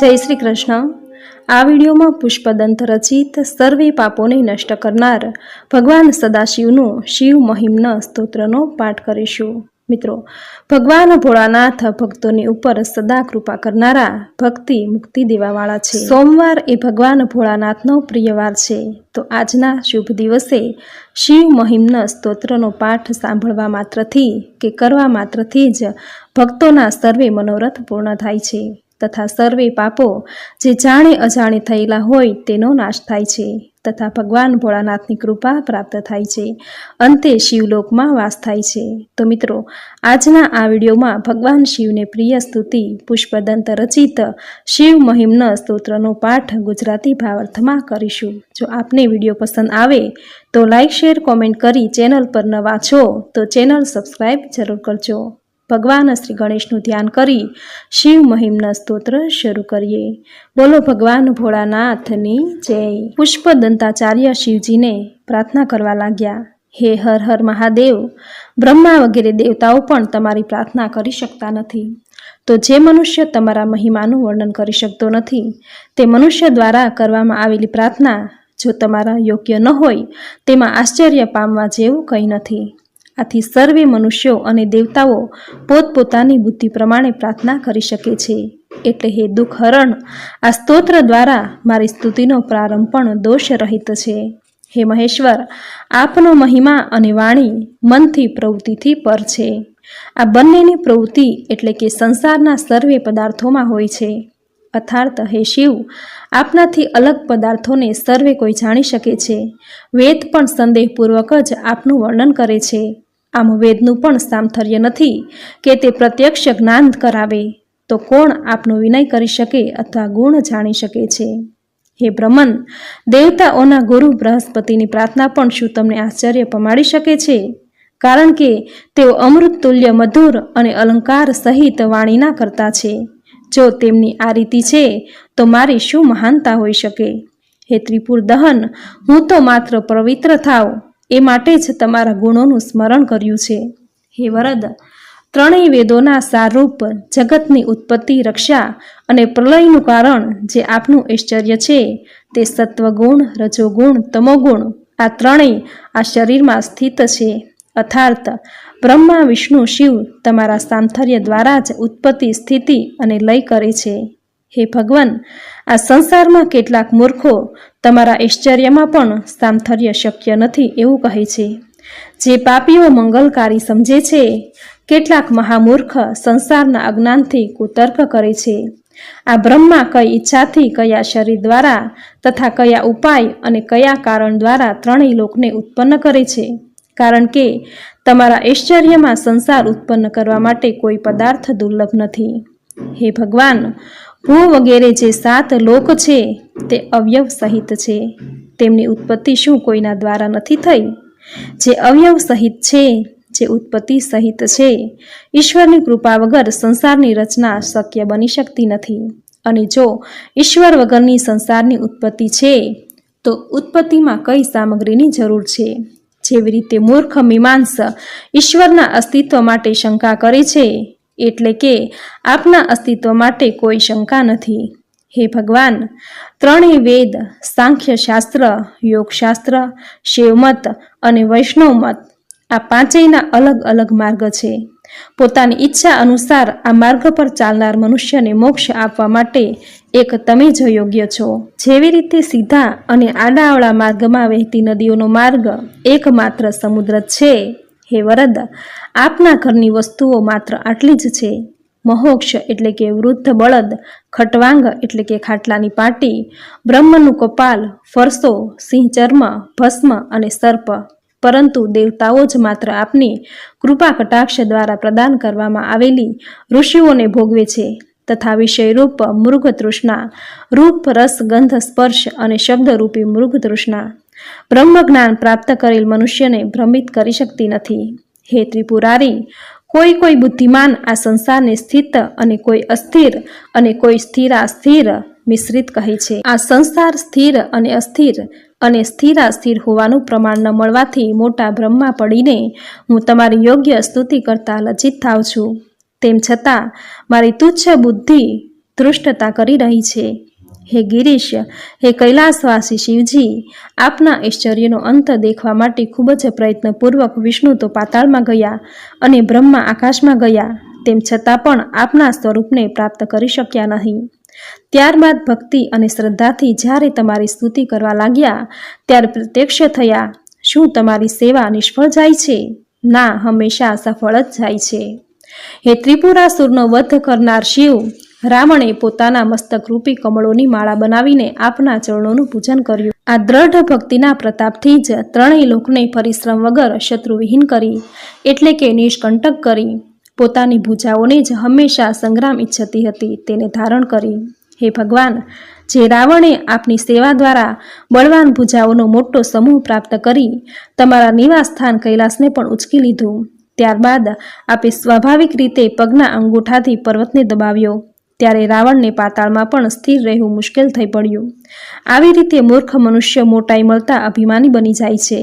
જય શ્રી કૃષ્ણ. આ વિડીયોમાં પુષ્પદંત રચિત, સર્વે પાપોને નષ્ટ કરનાર ભગવાન સદાશિવનો શિવ મહિમ્ન સ્તોત્રનો પાઠ કરીશું. મિત્રો, ભગવાન ભોળાનાથ ભક્તોની ઉપર સદા કૃપા કરનારા ભક્તિ મુક્તિ દેવાવાળા છે. સોમવાર એ ભગવાન ભોળાનાથનો પ્રિય વાર છે. તો આજના શુભ દિવસે શિવ મહિમ્ન સ્તોત્રનો પાઠ સાંભળવા માત્રથી કે કરવા માત્રથી જ ભક્તોના સર્વે મનોરથ પૂર્ણ થાય છે. તથા સર્વે પાપો જે જાણે અજાણે થયેલા હોય તેનો નાશ થાય છે તથા ભગવાન ભોળાનાથની કૃપા પ્રાપ્ત થાય છે. અંતે શિવલોકમાં વાસ થાય છે. તો મિત્રો, આજના આ વિડીયોમાં ભગવાન શિવને પ્રિય સ્તુતિ, પુષ્પદંત રચિત શિવ મહિમ્ન સ્તોત્રનો પાઠ ગુજરાતી ભાવાર્થમાં કરીશું. જો આપને વીડિયો પસંદ આવે તો લાઇક શેર, કોમેન્ટ કરી ચેનલ પર નવા છો તો ચેનલ સબસ્ક્રાઈબ જરૂર કરજો. ભગવાન શ્રી ગણેશનું ધ્યાન કરી શિવ મહિમના સ્તોત્ર શરૂ કરીએ. બોલો ભગવાન ભોળાનાથની જય. પુષ્પ દંતાચાર્ય શિવજીને પ્રાર્થના કરવા લાગ્યા. હે હર હર મહાદેવ, બ્રહ્મા વગેરે દેવતાઓ પણ તમારી પ્રાર્થના કરી શકતા નથી. તો જે મનુષ્ય તમારા મહિમાનું વર્ણન કરી શકતો નથી, તે મનુષ્ય દ્વારા કરવામાં આવેલી પ્રાર્થના જો તમારા યોગ્ય ન હોય, તેમાં આશ્ચર્ય પામવા જેવું કંઈ નથી. આથી સર્વે મનુષ્યો અને દેવતાઓ પોતપોતાની બુદ્ધિ પ્રમાણે પ્રાર્થના કરી શકે છે. એટલે હે દુઃખ હરણ, આ સ્તોત્ર દ્વારા મારી સ્તુતિનો પ્રારંભ પણ દોષ રહિત છે. હે મહેશ્વર, આપનો મહિમા અને વાણી મનથી પ્રવૃત્તિથી પર છે. આ બંનેની પ્રવૃત્તિ એટલે કે સંસારના સર્વે પદાર્થોમાં હોય છે. અર્થાત હે શિવ. આપનાથી અલગ પદાર્થોને સર્વે કોઈ જાણી શકે છે. વેદ પણ સંદેહપૂર્વક જ આપનું વર્ણન કરે છે. આમ વેદનું પણ સામથર્ય નથી કે તે પ્રત્યક્ષ જ્ઞાન કરાવે. તો કોણ આપનો વિનય કરી શકે અથવા ગુણ જાણી શકે છે? હે બ્રહ્મન, દેવતાઓના ગુરુ બૃહસ્પતિની પ્રાર્થના પણ શું તમને આશ્ચર્ય પમાડી શકે છે? કારણ કે તેઓ અમૃત તુલ્ય મધુર અને અલંકાર સહિત વાણીના કરતા છે. જો તેમની આ રીતિ છે, તો મારી શું મહાનતા હોઈ શકે? હે ત્રિપુર દહન, હું તો માત્ર પવિત્ર થાવ, એ માટે જ તમારા ગુણોનું સ્મરણ કર્યું છે. હે વરદ, ત્રણેય વેદોના સારરૂપ જગતની ઉત્પત્તિ, રક્ષા અને પ્રલયનું કારણ જે આપનું ઐશ્વર્ય છે, તે સત્વગુણ, રજોગુણ, તમોગુણ આ ત્રણેય આ શરીરમાં સ્થિત છે. અર્થાર્થ બ્રહ્મા, વિષ્ણુ, શિવ તમારા સામથર્ય દ્વારા જ ઉત્પત્તિ, સ્થિતિ અને લય કરે છે. હે ભગવાન, આ સંસારમાં કેટલાક મૂર્ખો તમારા ઐશ્વર્યમાં પણ સામથર્ય શક્ય નથી એવું કહે છે. જે પાપીઓ મંગલકારી સમજે છે, કેટલાક મહામૂર્ખ સંસારના અજ્ઞાનથી કુતર્ક કરે છે. આ બ્રહ્મા કઈ ઈચ્છાથી કયા શરીર દ્વારા તથા કયા ઉપાય અને કયા કારણ દ્વારા ત્રણેય લોકને ઉત્પન્ન કરે છે? કારણ કે તમારા ઐશ્વર્યમાં સંસાર ઉત્પન્ન કરવા માટે કોઈ પદાર્થ દુર્લભ નથી. હે ભગવાન ભૂ વગેરે જે સાત લોક છે, તે અવયવ સહિત છે. તેમની ઉત્પત્તિ શું કોઈના દ્વારા નથી થઈ? જે અવયવ સહિત છે, જે ઉત્પત્તિ સહિત છે, ઈશ્વરની કૃપા વગર સંસારની રચના શક્ય બની શકતી નથી. અને જો ઈશ્વર વગરની સંસારની ઉત્પત્તિ છે, તો ઉત્પત્તિમાં કઈ સામગ્રીની જરૂર છે? જેવી રીતે મૂર્ખ મીમાંસ ઈશ્વરના અસ્તિત્વ માટે શંકા કરે છે, એટલે કે આપના અસ્તિત્વ માટે કોઈ શંકા નથી. હે ભગવાન, ત્રણેય વેદ, સાંખ્ય શાસ્ત્ર, યોગશાસ્ત્ર, શિવમત અને વૈષ્ણવમત આ પાંચેયના અલગ અલગ માર્ગ છે. પોતાની ઈચ્છા અનુસાર આ માર્ગ પર ચાલનાર મનુષ્યને મોક્ષ આપવા માટે એક તમે જ યોગ્ય છો. જેવી રીતે સીધા અને આડાવળા માર્ગમાં વહેતી નદીઓનો માર્ગ એકમાત્ર સમુદ્ર છે. હે વરદ, આપના ઘરની વસ્તુઓ માત્ર આટલી જ છે. મહોક્ષ એટલે કે વૃદ્ધ બળદ, ખટવાંગ એટલે કે ખાટલાની પાટી, બ્રહ્મનું કપાલ, ફરસો સિંહ ચર્મ ભસ્મ અને સર્પ. પરંતુ દેવતાઓ જ માત્ર આપની કૃપા કટાક્ષ દ્વારા પ્રદાન કરવામાં આવેલી ઋષિઓને ભોગવે છે. તથા વિષયરૂપ મૃગતૃષ્ણા, રૂપ, રસ, ગંધ, સ્પર્શ અને શબ્દરૂપી મૃગતૃષ્ણા. બ્રહ્મજ્ઞાન બ્રહ્મ જ્ઞાન પ્રાપ્ત કરેલ મનુષ્યને ભ્રમિત કરી શકતી નથી. હે ત્રિપુરારી, કોઈ કોઈ બુદ્ધિમાન આ સંસારને સ્થિત અને કોઈ અસ્થિર અને કોઈ સ્થિરા સ્થિર મિશ્રિત કહે છે. આ સંસાર સ્થિર અને અસ્થિર અને સ્થિરા સ્થિર હોવાનું પ્રમાણ ન મળવાથી મોટા બ્રહ્મા પડીને હું તમારી યોગ્ય સ્તુતિ કરતા લજ્જિત થાવ છું. તેમ છતાં, મારી તુચ્છ બુદ્ધિ ધૃષ્ટતા કરી રહી છે. હે ગિરીશ, હે કૈલાસવાસી શિવજી, આપના ઐશ્વર્યનો અંત દેખવા માટે ખૂબ જ પ્રયત્નપૂર્વક વિષ્ણુ તો પાતાળમાં ગયા અને બ્રહ્મા આકાશમાં ગયા, તેમ છતાં પણ આપના સ્વરૂપને પ્રાપ્ત કરી શક્યા નહીં. ત્યારબાદ ભક્તિ અને શ્રદ્ધાથી જ્યારે તમારી સ્તુતિ કરવા લાગ્યા, ત્યારે પ્રત્યક્ષ થયા, શું તમારી સેવા નિષ્ફળ જાય છે? ના, હંમેશા સફળ જ જાય છે. હે ત્રિપુરાસુરનો વધ કરનાર શિવ, રાવણે પોતાના મસ્તક રૂપી કમળોની માળા બનાવીને આપના ચરણોનું પૂજન કર્યું. આ દ્રઢ ભક્તિના પ્રતાપથી જ ત્રણેય લોકને પરિશ્રમ વગર શત્રુવિહીન કરી, એટલે કે નિષ્કંટક કરી, પોતાની ભૂજાઓને જ હંમેશા સંગ્રામ ઈચ્છતી હતી તેને ધારણ કરી. હે ભગવાન, જે રાવણે આપની સેવા દ્વારા બળવાન ભૂજાઓનો મોટો સમૂહ પ્રાપ્ત કરી, તમારા નિવાસ સ્થાન કૈલાસને પણ ઉચકી લીધું. ત્યારબાદ આપે સ્વાભાવિક રીતે પગના અંગૂઠાથી પર્વતને દબાવ્યો. ત્યારે રાવણને પાતાળમાં પણ સ્થિર રહેવું મુશ્કેલ થઈ પડ્યું. આવી રીતે મૂર્ખ મનુષ્ય મોટાઈ મળતા અભિમાની બની જાય છે.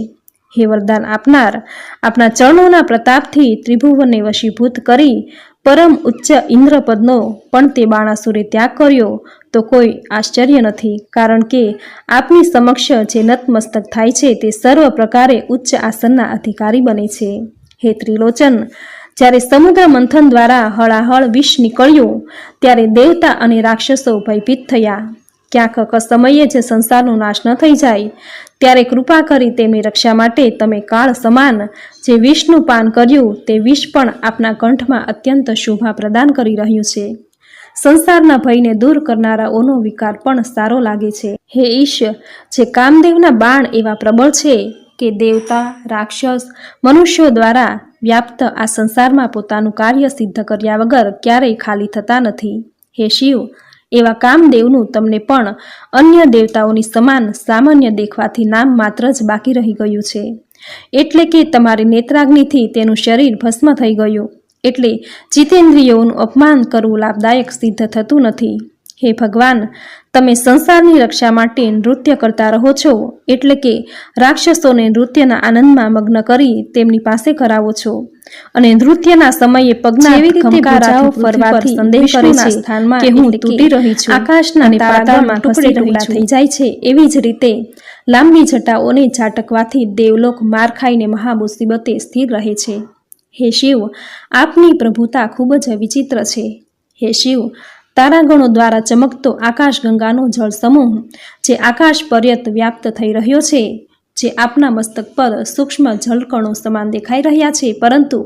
હે વરદાન આપનાર, આપના ચરણોના પ્રતાપથી ત્રિભુવનને વશીભૂત કરી પરમ ઉચ્ચ ઇન્દ્રપદનો પણ તે બાણાસુરે ત્યાગ કર્યો તો કોઈ આશ્ચર્ય નથી. કારણ કે આપની સમક્ષ જે નતમસ્તક થાય છે તે સર્વ પ્રકારે ઉચ્ચ આસનના અધિકારી બને છે. હે ત્રિલોચન. જ્યારે સમુદ્ર મંથન દ્વારા હળાહળ વિષ નીકળ્યું, ત્યારે દેવતા અને રાક્ષસો ભયભીત થયા. ક્યાંક સમયે જે સંસારનો નાશ ન થઈ જાય, ત્યારે કૃપા કરી તેમની રક્ષા માટે તમે કાળ સમાન. જે વિષનું પાન કર્યું, તે વિષ પણ આપના કંઠમાં અત્યંત શોભા પ્રદાન કરી રહ્યું છે. સંસારના ભયને દૂર કરનારાઓનો વિકાર પણ સારો લાગે છે. હે ઈશ, જે કામદેવના બાણ એવા પ્રબળ છે કે દેવતા, રાક્ષસ, મનુષ્યો દ્વારા વ્યાપ્ત આ સંસારમાં પોતાનું કાર્ય સિદ્ધ કર્યા વગર ક્યારેય ખાલી થતા નથી. હે શિવ, એવા કામદેવનું તમને પણ અન્ય દેવતાઓની સમાન સામાન્ય દેખવાથી નામ માત્ર જ બાકી રહી ગયું છે. એટલે કે તમારી નેત્રાગ્નિથી તેનું શરીર ભસ્મ થઈ ગયું. એટલે જીતેન્દ્રિયોનું અપમાન કરવું લાભદાયક સિદ્ધ થતું નથી. હે ભગવાન તમે સંસારની રક્ષા માટે નૃત્ય કરતા રહો છો એટલે કે રાક્ષસોને નૃત્યના આનંદમાં મગ્ન કરી તેમની પાસે કરાવો છો. અને નૃત્યના સમયે પગના જેવી રીતે ખમકારાથી ફરવાથી સંદેહ કરે છે કે હું તૂટી રહી છું આકાશના પાતાળમાં ટુકડે ટુકડે થઈ જાય છે. એવી જ રીતે લાંબી જટાઓને ઝાટકવાથી દેવલોક માર ખાઈને મહા મુસીબતે સ્થિર રહે છે. હે શિવ આપની પ્રભુતા ખૂબ જ વિચિત્ર છે. હે શિવ તારાગણો દ્વારા ચમકતો આકાશ ગંગાનો જળ સમૂહ, જે આકાશ પર્યત વ્યાપ્ત થઈ રહ્યો છે, જે આપના મસ્તક પર સૂક્ષ્મ જળકણો સમાન દેખાઈ રહ્યા છે, પરંતુ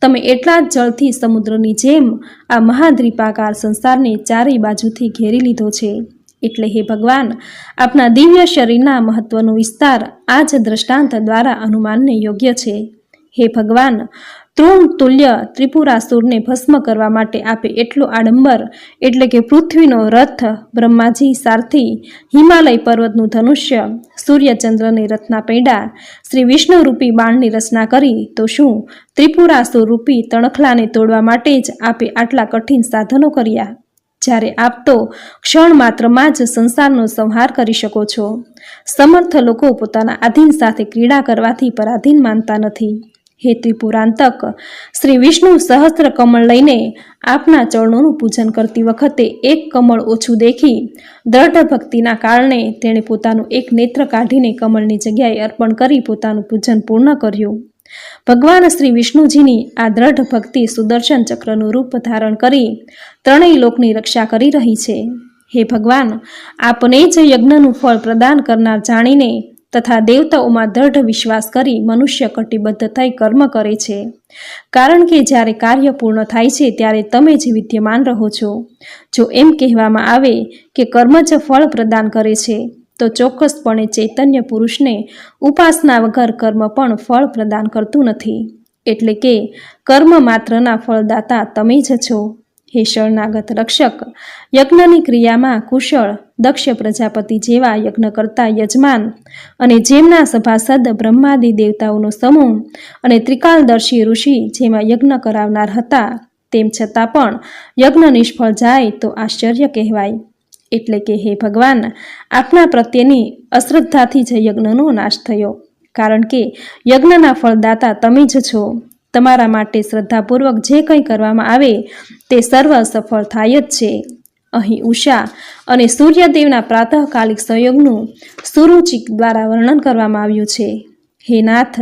તમે એટલા જ જળથી સમુદ્રની જેમ આ મહાદ્વીપાકાર સંસારને ચારેય બાજુથી ઘેરી લીધો છે. એટલે હે ભગવાન, આપના દિવ્ય શરીરના મહત્વનો વિસ્તાર આ જ દ્રષ્ટાંત દ્વારા અનુમાનને યોગ્ય છે. હે ભગવાન તૃણ તુલ્ય ત્રિપુરાસુરને ભસ્મ કરવા માટે આપે એટલો આડંબર, એટલે કે પૃથ્વીનો રથ બ્રહ્માજી સારથી હિમાલય પર્વતનું ધનુષ્ય સૂર્યચંદ્રની રથના પૈડા, શ્રી વિષ્ણુરૂપી બાણની રચના કરી, તો શું? ત્રિપુરાસુર રૂપી તણખલાને તોડવા માટે જ આપે આટલા કઠિન સાધનો કર્યા. જ્યારે આપ તો ક્ષણ માત્રમાં જ સંસારનો સંહાર કરી શકો છો. સમર્થ લોકો પોતાના આધીન સાથે ક્રીડા કરવાથી પરાધીન માનતા નથી. હે શ્રી વિષ્ણુ સહસ્ત્ર કમળ લઈને આપના ચરણોનું પૂજન કરતી વખતે એક કમળ ઓછું દેખી, દ્રઢ ભક્તિના કારણે તેણે પોતાનું એક નેત્ર કાઢીને કમળની જગ્યાએ અર્પણ કરી પોતાનું પૂજન પૂર્ણ કર્યું. ભગવાન શ્રી વિષ્ણુજીની આ દ્રઢ ભક્તિ સુદર્શન ચક્રનું રૂપ ધારણ કરી ત્રણેય લોકની રક્ષા કરી રહી છે. હે ભગવાન, આપને જ યજ્ઞનું ફળ પ્રદાન કરનાર જાણીને તથા દેવતાઓમાં દ્રઢ વિશ્વાસ કરી મનુષ્ય કટિબદ્ધ થઈ કર્મ કરે છે. કારણ કે જ્યારે કાર્ય પૂર્ણ થાય છે, ત્યારે તમે જ વિદ્યમાન રહો છો. જો એમ કહેવામાં આવે કે કર્મ જ ફળ પ્રદાન કરે છે, તો ચોક્કસપણે ચૈતન્ય પુરુષને ઉપાસના વગર કર્મ પણ ફળ પ્રદાન કરતું નથી. એટલે કે કર્મ માત્રના ફળદાતા તમે જ છો. હે શરણાગત રક્ષક યજ્ઞની ક્રિયામાં કુશળ, દક્ષ પ્રજાપતિ જેવા યજ્ઞ કરતા યજમાન અને જેમના સભાસદ બ્રહ્માદિ દેવતાઓનો સમૂહ અને ત્રિકાલદર્શી ઋષિ જેમાં યજ્ઞ કરાવનાર હતા, તેમ છતાં પણ યજ્ઞ નિષ્ફળ જાય તો આશ્ચર્ય કહેવાય. એટલે કે હે ભગવાન, આપના પ્રત્યેની અશ્રદ્ધાથી જ યજ્ઞનો નાશ થયો. કારણ કે યજ્ઞના ફળદાતા તમે જ છો. તમારા માટે શ્રદ્ધાપૂર્વક જે કંઈ કરવામાં આવે તે સર્વ સફળ થાય જ છે. અહીં ઉષા અને સૂર્યદેવના પ્રાતઃકાલિક સંયોગનું સુરુચિક દ્વારા વર્ણન કરવામાં આવ્યું છે. હે નાથ,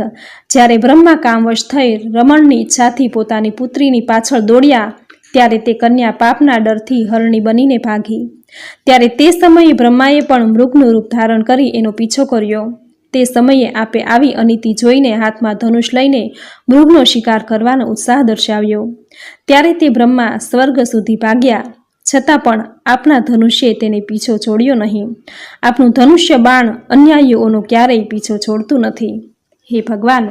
જ્યારે બ્રહ્મા કામવશ થઈ રમણની ઈચ્છાથી પોતાની પુત્રીની પાછળ દોડ્યા, ત્યારે તે કન્યા પાપના ડરથી હરણી બનીને ભાગી. ત્યારે તે સમયે બ્રહ્માએ પણ મૃગનું રૂપ ધારણ કરી એનો પીછો કર્યો. તે સમયે આપે આવી અનિતિ જોઈને હાથમાં ધનુષ લઈને મૃગનો શિકાર કરવાનો ઉત્સાહ દર્શાવ્યો. ત્યારે તે બ્રહ્મા સ્વર્ગ સુધી ભાગ્યા. છતાં પણ આપના ધનુષ્યે તેને પીછો છોડ્યો નહીં. આપનું ધનુષ્ય બાણ અન્યાયીઓનો ક્યારેય પીછો છોડતું નથી. હે ભગવાન,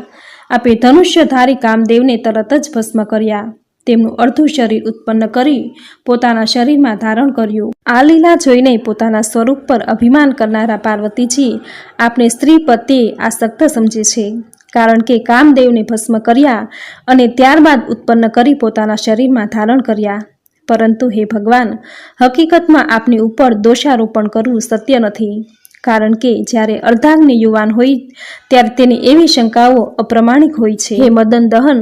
આપે ધનુષ્યધારી કામદેવને તરત જ ભસ્મ કર્યા. તેમનું અડધું શરીર ઉત્પન્ન કરી પોતાના શરીરમાં ધારણ કર્યું. આ લીલા જોઈને પોતાના સ્વરૂપ પર અભિમાન કરનારા પાર્વતીજી આપણે સ્ત્રી પ્રત્યે આસક્ત સમજે છે. કારણ કે કામદેવને ભસ્મ કર્યા અને ત્યારબાદ ઉત્પન્ન કરી પોતાના શરીરમાં ધારણ કર્યા. પરંતુ હે ભગવાન, હકીકતમાં આપની ઉપર દોષારોપણ કરવું સત્ય નથી. કારણ કે જ્યારે અર્ધાંગની યુવાન હોય, ત્યારે તેની એવી શંકાઓ અપ્રમાણિક હોય છે. હે મદન દહન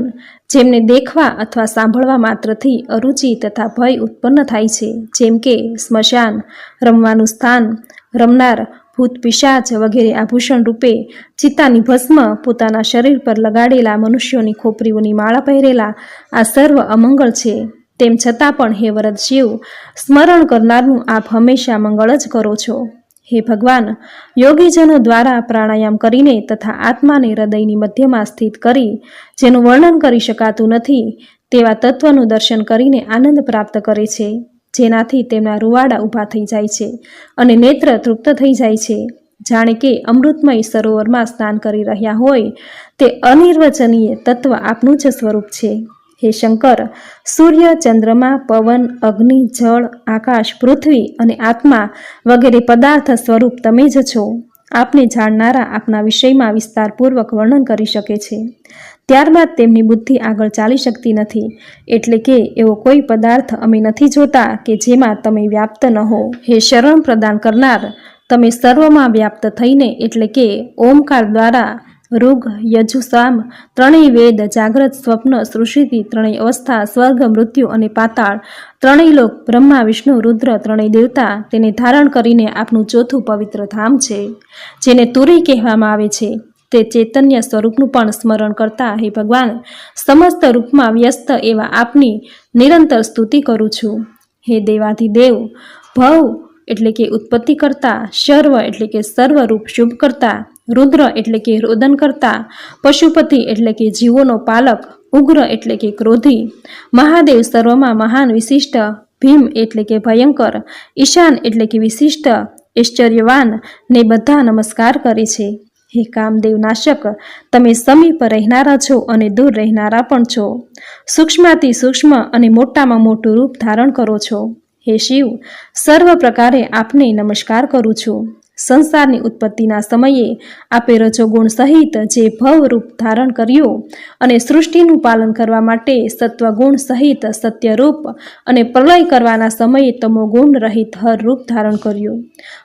જેમને દેખવા અથવા સાંભળવા માત્રથી અરુચિ તથા ભય ઉત્પન્ન થાય છે. જેમ કે સ્મશાન, રમવાનું સ્થાન, રમનાર, ભૂત પિશાચ વગેરે આભૂષણ રૂપે ચિત્તાની ભસ્મ પોતાના શરીર પર લગાડેલા મનુષ્યોની ખોપરીઓની માળા પહેરેલા આ સર્વ અમંગળ છે. તેમ છતાં પણ હે વરદ શિવ, સ્મરણ કરનારનું આપ હંમેશા મંગળ જ કરો છો. હે ભગવાન! યોગીજનો દ્વારા પ્રાણાયામ કરીને તથા આત્માને હૃદયની મધ્યમાં સ્થિત કરી, જેનું વર્ણન કરી શકાતું નથી, તેવા તત્વનું દર્શન કરીને આનંદ પ્રાપ્ત કરે છે, જેનાથી તેમના રૂવાડા ઊભા થઈ જાય છે અને નેત્ર તૃપ્ત થઈ જાય છે. જાણે કે અમૃતમય સરોવરમાં સ્નાન કરી રહ્યા હોય, તે અનિર્વચનીય તત્વ આપનું જ સ્વરૂપ છે. હે શંકર, સૂર્ય, ચંદ્રમા, પવન, અગ્નિ, જળ, આકાશ, પૃથ્વી અને આત્મા વગેરે પદાર્થ સ્વરૂપ તમે જ છો. આપને જાણનારા આપના વિષયમાં વિસ્તારપૂર્વક વર્ણન કરી શકે છે. ત્યારબાદ તેમની બુદ્ધિ આગળ ચાલી શકતી નથી, એટલે કે એવો કોઈ પદાર્થ અમે નથી જોતા કે જેમાં તમે વ્યાપ્ત ન હો. હે શરણ પ્રદાન કરનાર, તમે સર્વમાં વ્યાપ્ત થઈને એટલે કે ઓમકાર દ્વારા ઋગ યજુસામ ત્રણેય વેદ, જાગ્રત, સ્વપ્ન સૃષ્ટિ ત્રણેય અવસ્થા, સ્વર્ગ, મૃત્યુ અને પાતાળ. ત્રણેય લોક, બ્રહ્મા, વિષ્ણુ, રુદ્ર, ત્રણેય દેવતા તેને ધારણ કરીને આપનું ચોથું પવિત્ર ધામ છે, જેને તુરી કહેવામાં આવે છે. તે ચૈતન્ય સ્વરૂપનું પણ સ્મરણ કરતા હે ભગવાન, સમસ્ત રૂપમાં વ્યસ્ત એવા આપની નિરંતર સ્તુતિ કરું છું. હે દેવાધિદેવ, ભવ એટલે કે ઉત્પત્તિ કરતા, સર્વ એટલે કે સર્વરૂપ શુભ કરતા રુદ્ર એટલે કે રોદન કરતા પશુપતિ એટલે કે જીવોનો પાલક, ઉગ્ર એટલે કે ક્રોધી. મહાદેવ સર્વમાં મહાન વિશિષ્ટ, ભીમ એટલે કે ભયંકર, ઈશાન એટલે કે વિશિષ્ટ, ઐશ્વર્યવાન ને બધા નમસ્કાર કરે છે. હે કામદેવ નાશક, તમે સમીપ રહેનારા છો અને દૂર રહેનારા પણ છો. સૂક્ષ્માથી સૂક્ષ્મ અને મોટામાં મોટું રૂપ ધારણ કરો છો. હે શિવ, સર્વ પ્રકારે આપને નમસ્કાર કરું છું. સંસારની ઉત્પત્તિના સમયે આપે રજોગુણ સહિત જે ભવરૂપ ધારણ કર્યો અને સૃષ્ટિનું પાલન કરવા માટે સત્વગુણ સહિત સત્યરૂપ અને પ્રલય કરવાના સમયે તમોગુણ રહિત હર રૂપ ધારણ કર્યું.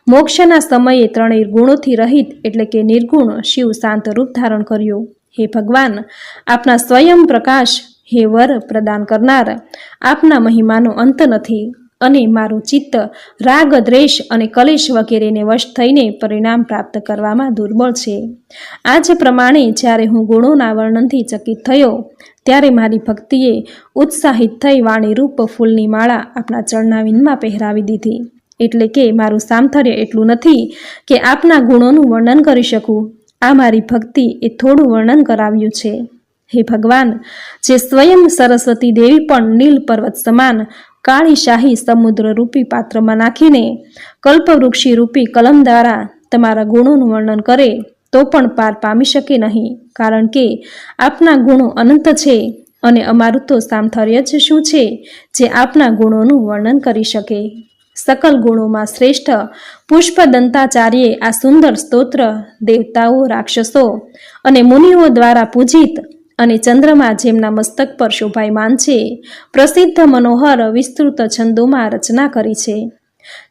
મોક્ષના સમયે ત્રણેય ગુણોથી રહિત એટલે કે નિર્ગુણ શિવ શાંત રૂપ ધારણ કર્યું. હે ભગવાન, આપના સ્વયં પ્રકાશ હે વર પ્રદાન કરનાર. આપના મહિમાનો અંત નથી. અને મારું ચિત્ત રાગ, દ્વેષ અને કલેશ વગેરેને વશ થઈને પરિણામ પ્રાપ્ત કરવામાં દુર્બળ છે. આ જ પ્રમાણે જ્યારે હું ગુણોના વર્ણનથી ચકિત થયો, ત્યારે મારી ભક્તિએ ઉત્સાહિત થઈ વાણીરૂપ ફૂલની માળા આપણા ચરણાવિંદમાં પહેરાવી દીધી. એટલે કે મારું સામથર્ય એટલું નથી કે આપના ગુણોનું વર્ણન કરી શકું. આ મારી ભક્તિ એ થોડું વર્ણન કરાવ્યું છે. હે ભગવાન, જે સ્વયં સરસ્વતી દેવી પણ નીલ પર્વત સમાન કાળી શાહી સમુદ્ર રૂપી પાત્રમાં નાખીને કલ્પવૃક્ષી રૂપી કલમ દ્વારા તમારા ગુણોનું વર્ણન કરે તો પણ પાર પામી શકે નહીં. કારણ કે આપના ગુણો અનંત છે અને અમારું તો સામથર્ય જ શું છે જે આપના ગુણોનું વર્ણન કરી શકે? સકલ ગુણોમાં શ્રેષ્ઠ પુષ્પદંતાચાર્યે આ સુંદર સ્તોત્ર દેવતાઓ, રાક્ષસો અને મુનિઓ દ્વારા પૂજિત અને ચંદ્રમા જેમના મસ્તક પર શોભાયમાન છે, પ્રસિદ્ધ મનોહર વિસ્તૃત છંદોમાં રચના કરી છે.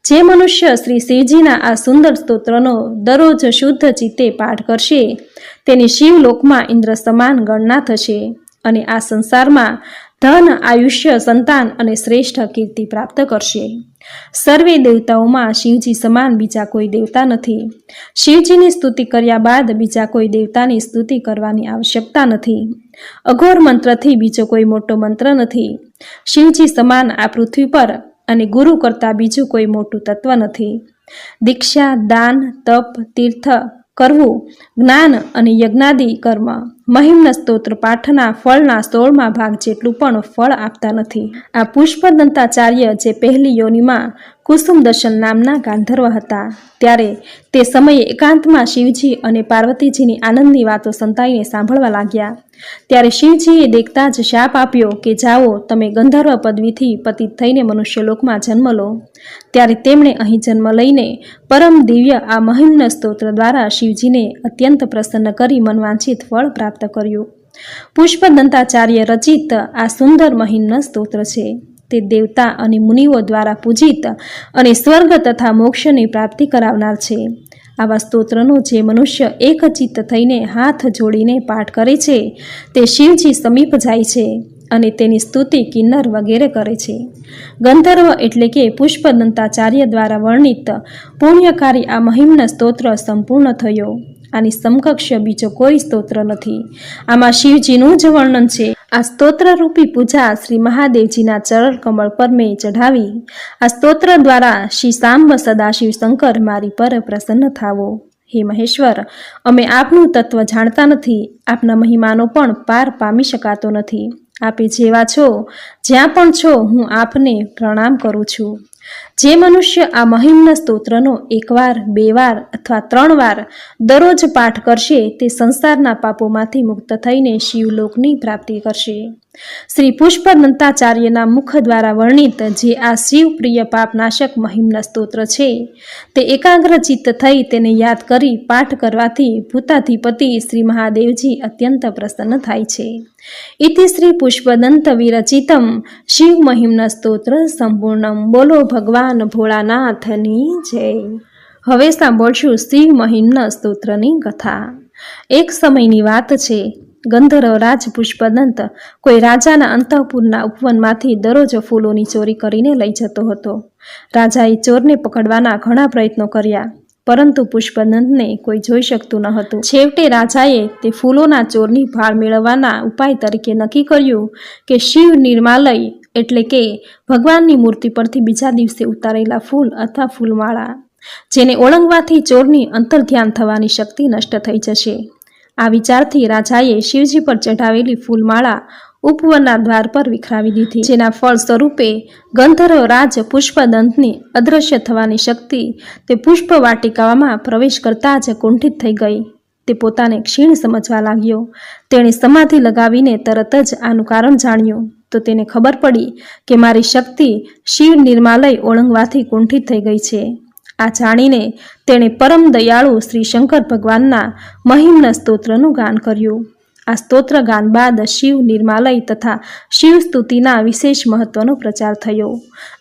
જે મનુષ્ય શ્રી શિવજીના આ સુંદર સ્તોત્રનો દરરોજ શુદ્ધ ચિત્તે પાઠ કરશે, તેની શિવલોકમાં ઇન્દ્ર સમાન ગણના થશે અને આ સંસારમાં ધન, આયુષ્ય, સંતાન અને શ્રેષ્ઠ કીર્તિ પ્રાપ્ત કરશે. સર્વે દેવતાઓમાં શિવજી સમાન, બીજા કોઈ દેવતા નથી. શિવજીની સ્તુતિ કર્યા બાદ બીજા કોઈ દેવતાની સ્તુતિ કરવાની આવશ્યકતા નથી. અઘોર મંત્રથી બીજો કોઈ મોટો મંત્ર નથી. શિવજી સમાન આ પૃથ્વી પર અને ગુરુ કરતાં બીજું કોઈ મોટું તત્વ નથી. દીક્ષા, દાન, તપ, તીર્થ, કરવું, જ્ઞાન અને યજ્ઞાદિ કર્મ મહિમ્ન સ્તોત્ર પાઠના ફળના સોળમાં ભાગ જેટલું પણ ફળ આપતા નથી. આ પુષ્પદંતાચાર્ય જે પહેલી યોનિમાં કુસુમ દર્શન નામના ગાંધર્વ હતા, ત્યારે તે સમયે એકાંતમાં શિવજી અને પાર્વતીજીની આનંદની વાતો સંતાઈને સાંભળવા લાગ્યા. ત્યારે શિવજીએ દેખતા જ શાપ આપ્યો કે, જાઓ, તમે ગંધર્વ પદવીથી પતિત થઈને મનુષ્યલોકમાં જન્મ લો. ત્યારે તેમણે અહીં જન્મ લઈને પરમ દિવ્ય આ મહિમ્ન સ્તોત્ર દ્વારા શિવજીને અત્યંત પ્રસન્ન કરી મનવાંછિત ફળ પ્રાપ્ત કર્યું. પુષ્પદંતાચાર્ય રચિત આ સુંદર મહિમ્ન સ્તોત્ર છે. તે દેવતા અને મુનિઓ દ્વારા પૂજિત અને સ્વર્ગ તથા મોક્ષની પ્રાપ્તિ કરાવનાર છે. આવા સ્તોત્રનો જે મનુષ્ય એકચિત્ત થઈને હાથ જોડીને પાઠ કરે છે, તે શિવજી સમીપ જાય છે અને તેની સ્તુતિ કિન્નર વગેરે કરે છે. ગંધર્વ એટલે કે પુષ્પદંતાચાર્ય દ્વારા વર્ણિત પુણ્યકારી આ મહિમ્ન સ્તોત્ર સંપૂર્ણ થયો. આની સમકક્ષ બીજો કોઈ સ્તોત્ર નથી. આમાં શિવજીનું જ વર્ણન છે. આ સ્તોત્રરૂપી પૂજા શ્રી મહાદેવજીના ચરણ કમળ પર મેં ચઢાવી. આ સ્તોત્ર દ્વારા શ્રી સાંબ સદાશિવ શંકર મારી પર પ્રસન્ન થાવો. હે મહેશ્વર, અમે આપનું તત્વ જાણતા નથી. આપના મહિમાનો પણ પાર પામી શકાતો નથી. આપે જેવા છો, જ્યાં પણ છો, હું આપને પ્રણામ કરું છું. જે મનુષ્ય આ મહિમ્ન સ્તોત્રનો એકવાર બે વાર અથવા ત્રણ વાર દરરોજ પાઠ કરશે, તે સંસારના પાપોમાંથી મુક્ત થઈને શિવલોકની પ્રાપ્તિ કરશે. શ્રી પુષ્પનંતાચાર્યના મુખ દ્વારા વર્ણિત જે આ શિવપ્રિય પાપનાશક મહિમ્ન સ્તોત્ર છે, તે એકાગ્રચિત્ત થઈ તેને યાદ કરી પાઠ કરવાથી ભૂતાધિપતિ શ્રી મહાદેવજી અત્યંત પ્રસન્ન થાય છે. ઇતિ શ્રી પુષ્પદંત વિરચિતમ શિવ મહિમ્ન સ્તોત્ર સંપૂર્ણમ. બોલો ભગવાન ભોળાનાથની જય. હવે સાંભળશું શિવ મહિમના સ્તોત્રની કથા. એક સમયની વાત છે, ગંધર્વ રાજ પુષ્પદંત કોઈ રાજાના અંતઃપુરના ઉપવનમાંથી દરરોજ ફૂલોની ચોરી કરીને લઈ જતો હતો. રાજાએ ચોરને પકડવાના ઘણા પ્રયત્નો કર્યા, પરંતુ પુષ્પદંતને કોઈ જોઈ શકતું ન હતું. છેવટે રાજાએ તે ફૂલોના ચોરની ભાળ મેળવવાના ઉપાય તરીકે નક્કી કર્યું કે શિવ નિર્માલય એટલે કે ભગવાનની મૂર્તિ પરથી બીજા દિવસે ઉતારેલા ફૂલ અથવા ફૂલમાળા, જેને ઓળંગવાથી ચોરની અંતર્ધ્યાન થવાની શક્તિ નષ્ટ થઈ જશે. આ વિચારથી રાજાએ શિવજી પર ચઢાવેલી ફૂલમાળા ઉપવનના દ્વાર પર વિખરાવી દીધી. જેના ફળ સ્વરૂપે ગંધર્વ રાજ પુષ્પદંતની અદૃશ્ય થવાની શક્તિ તે પુષ્પ વાટિકામાં પ્રવેશ કરતા જ કુંઠિત થઈ ગઈ. તે પોતાને ક્ષીણ સમજવા લાગ્યો. તેણે સમાધિ લગાવીને તરત જ આનું કારણ જાણ્યું. તો તેને ખબર પડી કે મારી શક્તિ શિવ નિર્માલય ઓળંગવાથી કુંઠિત થઈ ગઈ છે. આ જાણીને તેણે પરમ દયાળુ શ્રી શંકર ભગવાનના મહિમ્ન સ્તોત્રનું ગાન કર્યું. આ સ્તોત્ર ગાન બાદ શિવ નિર્માલય તથા શિવ સ્તુતિના વિશેષ મહત્વનો પ્રચાર થયો.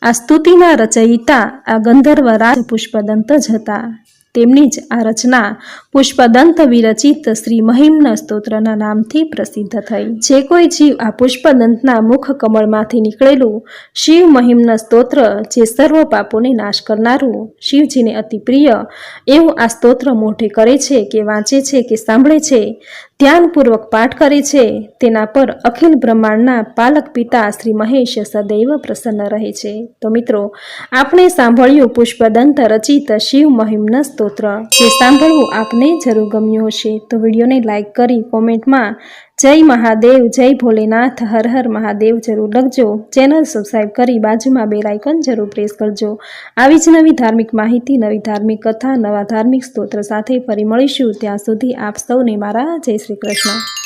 આ સ્તુતિના રચયિતા આ ગંધર્વ રાજ પુષ્પદંત જ હતા. તેમની જ આ રચના પુષ્પદંત વિરચિત શ્રી મહિમ્ન સ્તોત્રના નામથી પ્રસિદ્ધ થઈ. જે કોઈ જીવ આ પુષ્પદંતના મુખ કમળમાંથી નીકળેલું શિવ મહિમ્ન સ્તોત્ર જે સર્વ પાપોને નાશ કરનારું શિવજીને અતિ પ્રિય એવું આ સ્તોત્ર મોઢે કરે છે કે વાંચે છે કે સાંભળે છે ધ્યાનપૂર્વક પાઠ કરે છે, તેના પર અખિલ બ્રહ્માંડના પાલક પિતા શ્રી મહેશ સદૈવ પ્રસન્ન રહે છે. તો મિત્રો, આપણે સાંભળ્યું પુષ્પદંત રચિત શિવ મહિમ્ન સ્તોત્ર. જે સાંભળવું આપને જરૂર ગમ્યું હશે, તો વિડીયોને લાઇક કરી કોમેન્ટમાં જય મહાદેવ, જય ભોલેનાથ, હર હર મહાદેવ જરૂર લખજો. ચેનલ સબસ્ક્રાઈબ કરી બાજુમાં બે લાઇકન જરૂર પ્રેસ કરજો. આવી જ નવી ધાર્મિક માહિતી, નવી ધાર્મિક કથા, નવા ધાર્મિક સ્તોત્ર સાથે ફરી મળીશું. ત્યાં સુધી આપ સૌને મારા જય શ્રી કૃષ્ણ.